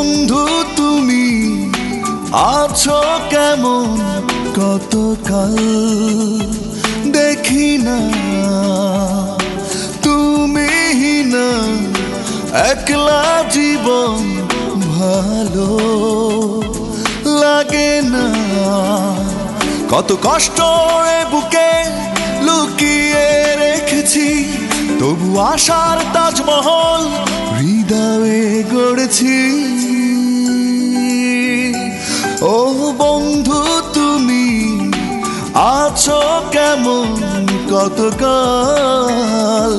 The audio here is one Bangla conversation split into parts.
বন্ধু তুমি আছো কেমন? কতকাল দেখি না। তুমি না একলা জীবন ভালো লাগে না। কত কষ্ট বুকে লুকিয়ে রেখেছি, তবু আশার তাজমহল হৃদয়ে গড়েছি। ও বন্ধু তুমি আছো কেমন কতকাল?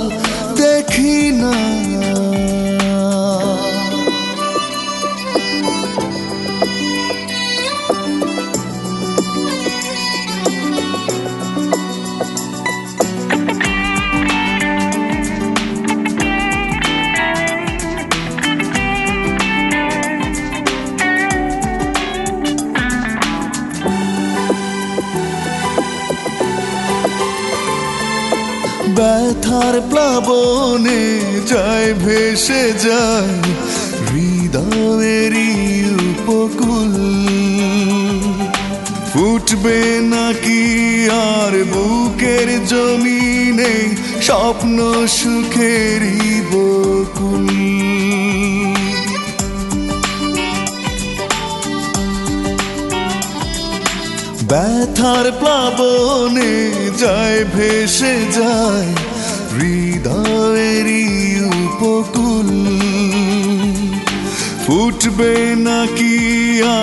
ব্যথার প্লাবনে যায়, ভেসে যায় হৃদয়েরই উপকূল। ফুটবে নাকি আর বুকের জমিনে স্বপ্ন সুখেরই বকুল? ব্যথার প্লাবনে যায়, ভেসে যায়, হৃদয়েরই উপকূল। ফুটবে নাকি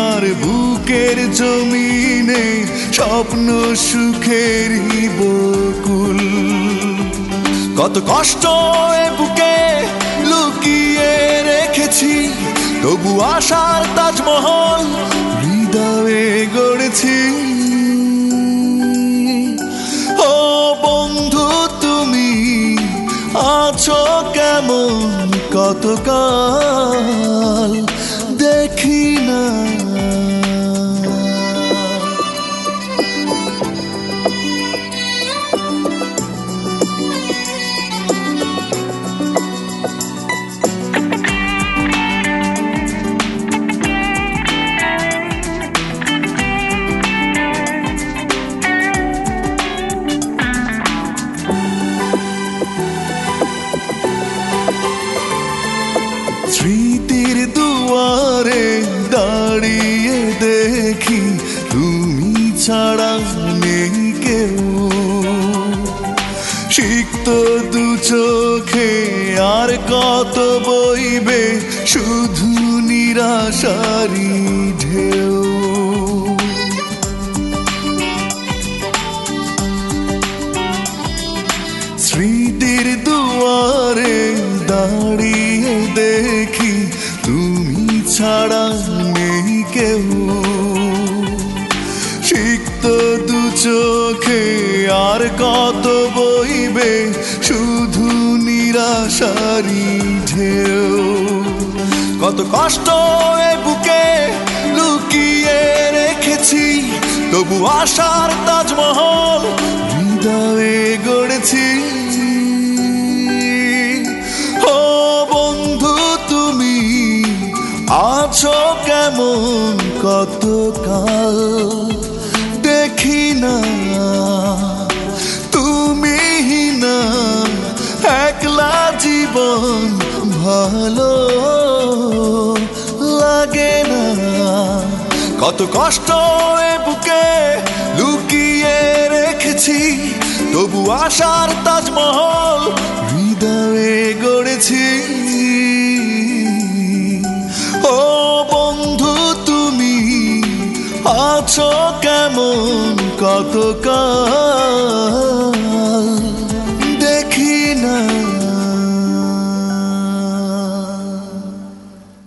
আর বুকের জমিনে স্বপ্ন সুখের বকুল? কত কষ্ট বুকে লুকিয়ে রেখেছি তবু আশার তাজমহল হৃদয়ে গড়েছি। ও বন্ধু তুমি আছো কেমন কতকাল? ছাড়া নেই কেউ। সিক্ত দু চোখে আর কত বইবে, শুধু নিরাশারি ঢেউ। স্মৃতির দুয়ারে দাঁড়িয়ে দেখি, তুমি ছাড়া নেই কেউ। চোখে আর কত বইবে? শুধু নিরাশারি ঢেউ। কত কষ্ট এ বুকে লুকিয়ে রেখেছি, তবু আশার তাজমহল হৃদয়ে গড়েছি। ও বন্ধু, তুমি আছো কেমন কতকাল? দেখি জীবন ভালো লাগে না। কত কষ্ট এ বুকে লুকিয়ে রেখেছি, তবু আশার তাজমহল হৃদয়ে গড়েছি। ও বন্ধু, তুমি আছো কেমন? কতকাল